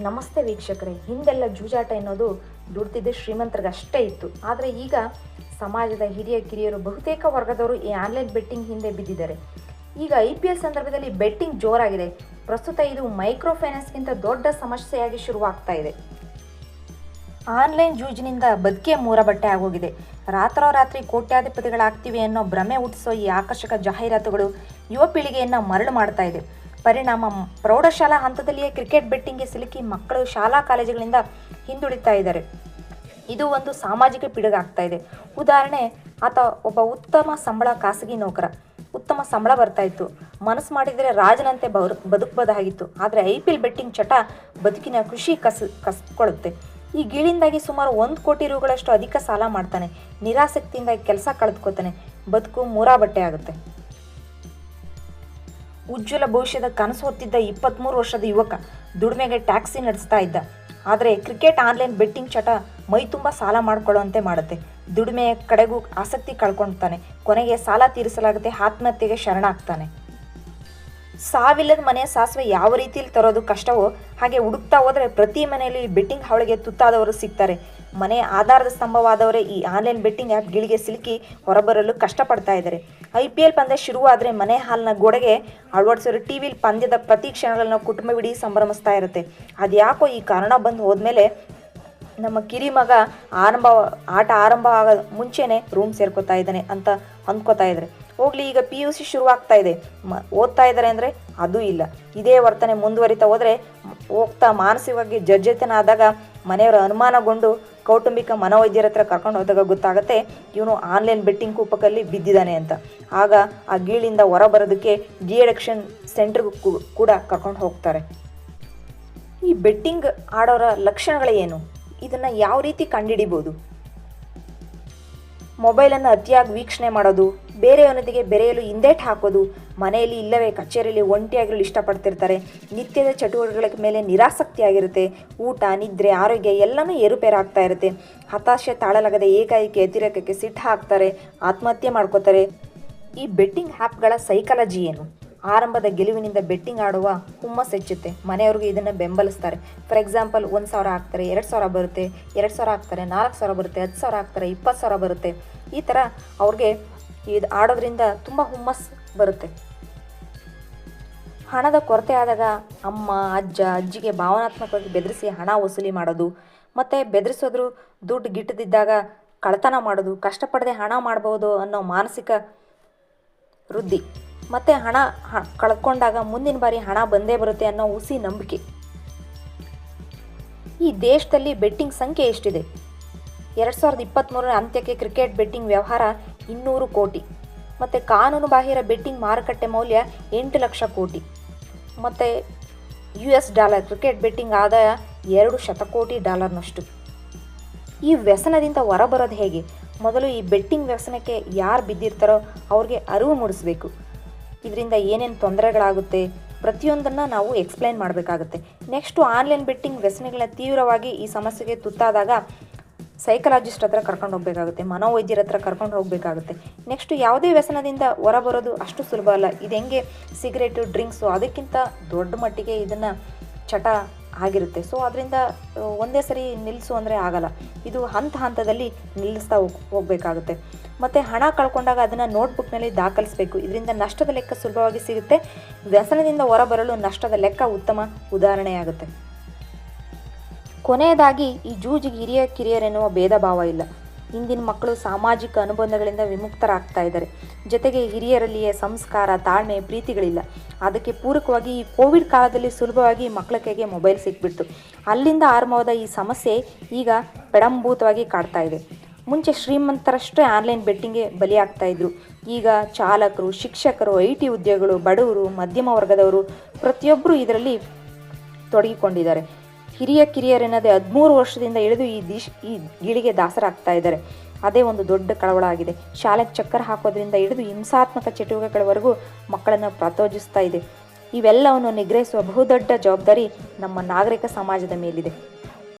ನಮಸ್ತೆ ವೀಕ್ಷಕರೇ, ಹಿಂದೆಲ್ಲ ಜೂಜಾಟ ಎನ್ನೋದು ದುಡ್ತಿದ್ದ ಶ್ರೀಮಂತರಿಗಷ್ಟೇ ಇತ್ತು. ಆದರೆ ಈಗ ಸಮಾಜದ ಹಿರಿಯ ಕಿರಿಯರು ಬಹುತೇಕ ವರ್ಗದವರು ಈ ಆನ್ಲೈನ್ ಬೆಟ್ಟಿಂಗ್ ಹಿಂದೆ ಬಿದ್ದಿದ್ದಾರೆ. ಈಗ ಐ ಪಿ ಎಲ್ ಸಂದರ್ಭದಲ್ಲಿ ಬೆಟ್ಟಿಂಗ್ ಜೋರಾಗಿದೆ. ಪ್ರಸ್ತುತ ಇದು ಮೈಕ್ರೋ ಫೈನಾನ್ಸ್ಗಿಂತ ದೊಡ್ಡ ಸಮಸ್ಯೆಯಾಗಿ ಶುರುವಾಗ್ತಾ ಇದೆ. ಆನ್ಲೈನ್ ಜೂಜಿನಿಂದ ಬದುಕೆ ಮೂರ ಬಟ್ಟೆ ಆಗೋಗಿದೆ. ರಾತ್ರೋರಾತ್ರಿ ಕೋಟ್ಯಾಧಿಪತಿಗಳಾಗ್ತಿವೆ ಅನ್ನೋ ಭ್ರಮೆ ಹುಟ್ಟಿಸೋ ಈ ಆಕರ್ಷಕ ಜಾಹೀರಾತುಗಳು ಯುವ ಪೀಳಿಗೆಯನ್ನು ಮರಳು ಮಾಡ್ತಾ ಇದೆ. ಪರಿಣಾಮ. ಪ್ರೌಢಶಾಲಾ ಹಂತದಲ್ಲಿಯೇ ಕ್ರಿಕೆಟ್ ಬೆಟ್ಟಿಂಗ್ಗೆ ಸಿಲುಕಿ ಮಕ್ಕಳು ಶಾಲಾ ಕಾಲೇಜುಗಳಿಂದ ಹಿಂದುಳಿತಾ ಇದ್ದಾರೆ. ಇದು ಒಂದು ಸಾಮಾಜಿಕ ಪಿಡುಗಾಗ್ತಾ ಇದೆ. ಉದಾಹರಣೆ, ಆತ ಒಬ್ಬ ಉತ್ತಮ ಸಂಬಳ ಖಾಸಗಿ ನೌಕರ. ಉತ್ತಮ ಸಂಬಳ ಬರ್ತಾ ಇತ್ತು. ಮನಸ್ಸು ಮಾಡಿದರೆ ರಾಜನಂತೆ ಬರು ಬದುಕಬಹುದಾಗಿತ್ತು ಆದರೆ ಐ ಪಿ ಎಲ್ ಬೆಟ್ಟಿಂಗ್ ಚಟ ಬದುಕಿನ ಖುಷಿ ಕಸ ಕಸ್ಕೊಳ್ಳುತ್ತೆ ಈ ಗೀಳಿಂದಾಗಿ ಸುಮಾರು ಒಂದು ಕೋಟಿ ರೂಗಳಷ್ಟು ಅಧಿಕ ಸಾಲ ಮಾಡ್ತಾನೆ. ನಿರಾಸಕ್ತಿಯಿಂದ ಕೆಲಸ ಕಳೆದುಕೋತಾನೆ ಬದುಕು ಮೂರಾ ಬಟ್ಟೆ ಆಗುತ್ತೆ ಉಜ್ವಲ ಭವಿಷ್ಯದ ಕನಸು ಹೊತ್ತಿದ್ದ ಇಪ್ಪತ್ತ್ಮೂರು ವರ್ಷದ ಯುವಕ ದುಡಿಮೆಗೆ ಟ್ಯಾಕ್ಸಿ ನಡೆಸ್ತಾ ಇದ್ದ. ಆದರೆ ಕ್ರಿಕೆಟ್ ಆನ್ಲೈನ್ ಬೆಟ್ಟಿಂಗ್ ಚಟ ಮೈ ತುಂಬ ಸಾಲ ಮಾಡ್ಕೊಳ್ಳೋಂತೆ ಮಾಡುತ್ತೆ. ದುಡಿಮೆಯ ಕಡೆಗೂ ಆಸಕ್ತಿ ಕಳ್ಕೊಳ್ತಾನೆ ಕೊನೆಗೆ ಸಾಲ ತೀರಿಸಲಾಗುತ್ತೆ ಆತ್ಮಹತ್ಯೆಗೆ ಶರಣಾಗ್ತಾನೆ ಸಾವಿಲ್ಲದ ಮನೆ ಸಾಸಿವೆ ಯಾವ ರೀತಿಯಲ್ಲಿ ತರೋದು ಕಷ್ಟವೋ ಹಾಗೆ ಹುಡುಕ್ತಾ ಹೋದರೆ ಪ್ರತಿ ಮನೆಯಲ್ಲಿ ಬೆಟ್ಟಿಂಗ್ ಹಾವಳಿಗೆ ತುತ್ತಾದವರು ಸಿಗ್ತಾರೆ. ಮನೆ ಆಧಾರದ ಸ್ತಂಭವಾದವರೇ ಈ ಆನ್ಲೈನ್ ಬೆಟ್ಟಿಂಗ್ ಆ್ಯಪ್ಗಳಿಗೆ ಸಿಲುಕಿ ಹೊರಬರಲು ಕಷ್ಟಪಡ್ತಾ ಇದ್ದಾರೆ. ಐ ಪಿ ಎಲ್ ಪಂದ್ಯ ಶುರುವಾದರೆ ಮನೆ ಹಾಲಿನ ಗೋಡೆಗೆ ಅಳವಡಿಸಿರೋ ಟಿ ವಿಲಿ ಪಂದ್ಯದ ಪ್ರತಿ ಕ್ಷಣಗಳನ್ನ ಕುಟುಂಬವಿಡೀ ಸಂಭ್ರಮಿಸ್ತಾ ಇರುತ್ತೆ. ಅದ್ಯಾಕೋ ಈ ಕಾರಣ ಬಂದು ಹೋದ್ಮೇಲೆ ನಮ್ಮ ಕಿರಿ ಮಗ ಆರಂಭ, ಆಟ ಆರಂಭ ಆಗ ಮುಂಚೆನೆ ರೂಮ್ ಸೇರ್ಕೋತಾ ಇದ್ದಾನೆ ಅಂತ ಅಂದ್ಕೋತಾ ಇದ್ದಾರೆ. ಹೋಗ್ಲಿ, ಈಗ ಪಿ ಯು ಸಿ ಶುರುವಾಗ್ತಾ ಇದೆ. ಮ, ಓದ್ತಾ ಇದ್ದಾರೆ ಅಂದರೆ ಅದು ಇಲ್ಲ. ಇದೇ ವರ್ತನೆ ಮುಂದುವರಿತಾ ಹೋದರೆ ಹೋಗ್ತಾ ಮಾನಸಿಕವಾಗಿ ಜರ್ಜರಿತನಾದಾಗ ಮನೆಯವರು ಅನುಮಾನಗೊಂಡು ಕೌಟುಂಬಿಕ ಮನೋವೈದ್ಯರ ಹತ್ರ ಕರ್ಕೊಂಡು ಹೋದಾಗ ಗೊತ್ತಾಗುತ್ತೆ ಇವನು ಆನ್ಲೈನ್ ಬೆಟ್ಟಿಂಗ್ ಕೂಪಕಲ್ಲಿ ಬಿದ್ದಿದ್ದಾನೆ ಅಂತ. ಆಗ ಆ ಗೀಳಿಂದ ಹೊರ ಬರೋದಕ್ಕೆ ಡಿ ಅಡಿಕ್ಷನ್ ಸೆಂಟ್ರಿಗೂ ಕೂಡ ಕರ್ಕೊಂಡು ಹೋಗ್ತಾರೆ. ಈ ಬೆಟ್ಟಿಂಗ್ ಆಡೋರ ಲಕ್ಷಣಗಳೇನು? ಇದನ್ನು ಯಾವ ರೀತಿ ಕಂಡುಹಿಡಿಬೋದು ಮೊಬೈಲನ್ನು ಅತಿಯಾಗಿ ವೀಕ್ಷಣೆ ಮಾಡೋದು, ಬೇರೆಯವನೊಂದಿಗೆ ಬೆರೆಯಲು ಹಿಂದೇಟ್ ಹಾಕೋದು, ಮನೆಯಲ್ಲಿ ಇಲ್ಲವೇ ಕಚೇರಿಯಲ್ಲಿ ಒಂಟಿಯಾಗಿರಲು ಇಷ್ಟಪಡ್ತಿರ್ತಾರೆ. ನಿತ್ಯದ ಚಟುವಟಿಕೆಗಳ ಮೇಲೆ ನಿರಾಸಕ್ತಿಯಾಗಿರುತ್ತೆ. ಊಟ, ನಿದ್ರೆ, ಆರೋಗ್ಯ ಎಲ್ಲನೂ ಏರುಪೇರಾಗ್ತಾ ಇರುತ್ತೆ. ಹತಾಶೆ ತಾಳಲಾಗದೆ ಏಕಾಏಕಿ ಅತಿರೇಕಕ್ಕೆ ಸಿಟ್ಟು ಹಾಕ್ತಾರೆ, ಆತ್ಮಹತ್ಯೆ ಮಾಡ್ಕೋತಾರೆ. ಈ ಬೆಟ್ಟಿಂಗ್ ಆ್ಯಪ್ಗಳ ಸೈಕಾಲಜಿ ಏನು? ಆರಂಭದ ಗೆಲುವಿನಿಂದ ಬೆಟ್ಟಿಂಗ್ ಆಡುವ ಹುಮ್ಮಸ್ ಹೆಚ್ಚುತ್ತೆ. ಮನೆಯವ್ರಿಗೆ ಇದನ್ನು ಬೆಂಬಲಿಸ್ತಾರೆ. ಫಾರ್ ಎಕ್ಸಾಂಪಲ್ ಒಂದು ಸಾವಿರ ಹಾಕ್ತಾರೆ, ಎರಡು ಸಾವಿರ ಬರುತ್ತೆ, ಎರಡು ಸಾವಿರ ಹಾಕ್ತಾರೆ, ನಾಲ್ಕು ಸಾವಿರ ಬರುತ್ತೆ, ಹತ್ತು ಸಾವಿರ ಹಾಕ್ತಾರೆ, ಇಪ್ಪತ್ತು ಸಾವಿರ ಬರುತ್ತೆ. ಈ ಥರ ಅವ್ರಿಗೆ ಇದು ಆಡೋದ್ರಿಂದ ತುಂಬ ಹುಮ್ಮಸ್ ಬರುತ್ತೆ. ಹಣದ ಕೊರತೆ ಆದಾಗ ಅಮ್ಮ, ಅಜ್ಜ, ಅಜ್ಜಿಗೆ ಭಾವನಾತ್ಮಕವಾಗಿ ಬೆದರಿಸಿ ಹಣ ವಸೂಲಿ ಮಾಡೋದು, ಮತ್ತು ಬೆದರಿಸೋದ್ರು ದುಡ್ಡು ಗಿಟ್ಟದಿದ್ದಾಗ ಕಳ್ತನ ಮಾಡೋದು, ಕಷ್ಟಪಡದೆ ಹಣ ಮಾಡ್ಬೋದು ಅನ್ನೋ ಮಾನಸಿಕ ವೃದ್ಧಿ. ಮತ್ತು ಹಣ ಕಳ್ಕೊಂಡಾಗ ಮುಂದಿನ ಬಾರಿ ಹಣ ಬಂದೇ ಬರುತ್ತೆ ಅನ್ನೋ ಹುಸಿ ನಂಬಿಕೆ. ಈ ದೇಶದಲ್ಲಿ ಬೆಟ್ಟಿಂಗ್ ಸಂಖ್ಯೆ ಎಷ್ಟಿದೆ? ಎರಡು ಸಾವಿರದ ಇಪ್ಪತ್ತ್ಮೂರರ ಅಂತ್ಯಕ್ಕೆ ಕ್ರಿಕೆಟ್ ಬೆಟ್ಟಿಂಗ್ ವ್ಯವಹಾರ ಇನ್ನೂರು ಕೋಟಿ. ಮತ್ತು ಕಾನೂನು ಬಾಹಿರ ಬೆಟ್ಟಿಂಗ್ ಮಾರುಕಟ್ಟೆ ಮೌಲ್ಯ ಎಂಟು ಲಕ್ಷ ಕೋಟಿ. ಮತ್ತು U S dollar cricket betting ಆದಾಯ ಎರಡು ಶತಕೋಟಿ ಡಾಲರ್ನಷ್ಟು. ಈ ವ್ಯಸನದಿಂದ ಹೊರಬರೋದು ಹೇಗೆ? ಮೊದಲು ಈ ಬೆಟ್ಟಿಂಗ್ ವ್ಯಸನಕ್ಕೆ ಯಾರು ಬಿದ್ದಿರ್ತಾರೋ ಅವ್ರಿಗೆ ಅರಿವು ಮೂಡಿಸ್ಬೇಕು. ಇದರಿಂದ ಏನೇನು ತೊಂದರೆಗಳಾಗುತ್ತೆ, ಪ್ರತಿಯೊಂದನ್ನು ನಾವು ಎಕ್ಸ್ಪ್ಲೈನ್ ಮಾಡಬೇಕಾಗುತ್ತೆ. ನೆಕ್ಸ್ಟು ಆನ್ಲೈನ್ ಬೆಟ್ಟಿಂಗ್ ವ್ಯಸನಗಳ ತೀವ್ರವಾಗಿ ಈ ಸಮಸ್ಯೆಗೆ ತುತ್ತಾದಾಗ ಸೈಕಲಾಜಿಸ್ಟ್ ಹತ್ರ ಕರ್ಕೊಂಡು ಹೋಗಬೇಕಾಗುತ್ತೆ, ಮನೋವೈದ್ಯರ ಹತ್ರ ಕರ್ಕೊಂಡು ಹೋಗಬೇಕಾಗುತ್ತೆ. ನೆಕ್ಸ್ಟು ಯಾವುದೇ ವ್ಯಸನದಿಂದ ಹೊರಬರೋದು ಅಷ್ಟು ಸುಲಭ ಅಲ್ಲ. ಇದು ಹೆಂಗೆ ಸಿಗರೇಟು ಡ್ರಿಂಕ್ಸು ಅದಕ್ಕಿಂತ ದೊಡ್ಡ ಮಟ್ಟಿಗೆ ಇದನ್ನು ಚಟ ಆಗಿರುತ್ತೆ. ಸೊ ಅದರಿಂದ ಒಂದೇ ಸರಿ ನಿಲ್ಲಿಸು ಅಂದರೆ ಆಗಲ್ಲ. ಇದು ಹಂತ ಹಂತದಲ್ಲಿ ನಿಲ್ಲಿಸ್ತಾ ಹೋಗ್, ಹೋಗಬೇಕಾಗುತ್ತೆ. ಮತ್ತು ಹಣ ಕಳ್ಕೊಂಡಾಗ ಅದನ್ನು ನೋಟ್ಬುಕ್ನಲ್ಲಿ ದಾಖಲಿಸಬೇಕು. ಇದರಿಂದ ನಷ್ಟದ ಲೆಕ್ಕ ಸುಲಭವಾಗಿ ಸಿಗುತ್ತೆ. ವ್ಯಸನದಿಂದ ಹೊರಬರಲು ನಷ್ಟದ ಲೆಕ್ಕ ಉತ್ತಮ ಉದಾಹರಣೆಯಾಗುತ್ತೆ. ಕೊನೆಯದಾಗಿ, ಈ ಜೂಜಿಗೆ ಹಿರಿಯ ಕಿರಿಯರೆನ್ನುವ ಭೇದ ಭಾವ ಇಲ್ಲ. ಇಂದಿನ ಮಕ್ಕಳು ಸಾಮಾಜಿಕ ಅನುಬಂಧಗಳಿಂದ ವಿಮುಕ್ತರಾಗ್ತಾ ಇದ್ದಾರೆ. ಜೊತೆಗೆ ಹಿರಿಯರಲ್ಲಿಯೇ ಸಂಸ್ಕಾರ, ತಾಳ್ಮೆ, ಪ್ರೀತಿಗಳಿಲ್ಲ. ಅದಕ್ಕೆ ಪೂರಕವಾಗಿ ಈ ಕೋವಿಡ್ ಕಾಲದಲ್ಲಿ ಸುಲಭವಾಗಿ ಮಕ್ಕಳ ಕೈಗೆ ಮೊಬೈಲ್ ಸಿಕ್ಬಿಡ್ತು. ಅಲ್ಲಿಂದ ಆರಂಭವಾದ ಈ ಸಮಸ್ಯೆ ಈಗ ಪೆಡಂಭೂತವಾಗಿ ಕಾಡ್ತಾ ಇದೆ. ಮುಂಚೆ ಶ್ರೀಮಂತರಷ್ಟೇ ಆನ್ಲೈನ್ ಬೆಟ್ಟಿಂಗ್ಗೆ ಬಲಿಯಾಗ್ತಾ ಇದ್ರು. ಈಗ ಚಾಲಕರು, ಶಿಕ್ಷಕರು, ಐ ಟಿ ಉದ್ಯೋಗಿಗಳು, ಬಡವರು, ಮಧ್ಯಮ ವರ್ಗದವರು ಪ್ರತಿಯೊಬ್ಬರು ಇದರಲ್ಲಿ ತೊಡಗಿಕೊಂಡಿದ್ದಾರೆ. ಹಿರಿಯ ಕಿರಿಯರೆನ್ನದೇ ಹದಿಮೂರು ವರ್ಷದಿಂದ ಇಳಿದು ಈ ದಿಶ್, ಈ ಗಿಳಿಗೆ ದಾಸರಾಗ್ತಾ ಇದ್ದಾರೆ. ಅದೇ ಒಂದು ದೊಡ್ಡ ಕಳವಳ ಆಗಿದೆ ಶಾಲೆಗೆ ಚಕ್ಕರ್ ಹಾಕೋದ್ರಿಂದ ಹಿಡಿದು ಹಿಂಸಾತ್ಮಕ ಚಟುವಟಿಕೆಗಳವರೆಗೂ ಮಕ್ಕಳನ್ನು ಪ್ರಚೋದಿಸ್ತಾ ಇದೆ. ಇವೆಲ್ಲವನ್ನು ನಿಗ್ರಹಿಸುವ ಬಹುದೊಡ್ಡ ಜವಾಬ್ದಾರಿ ನಮ್ಮ ನಾಗರಿಕ ಸಮಾಜದ ಮೇಲಿದೆ.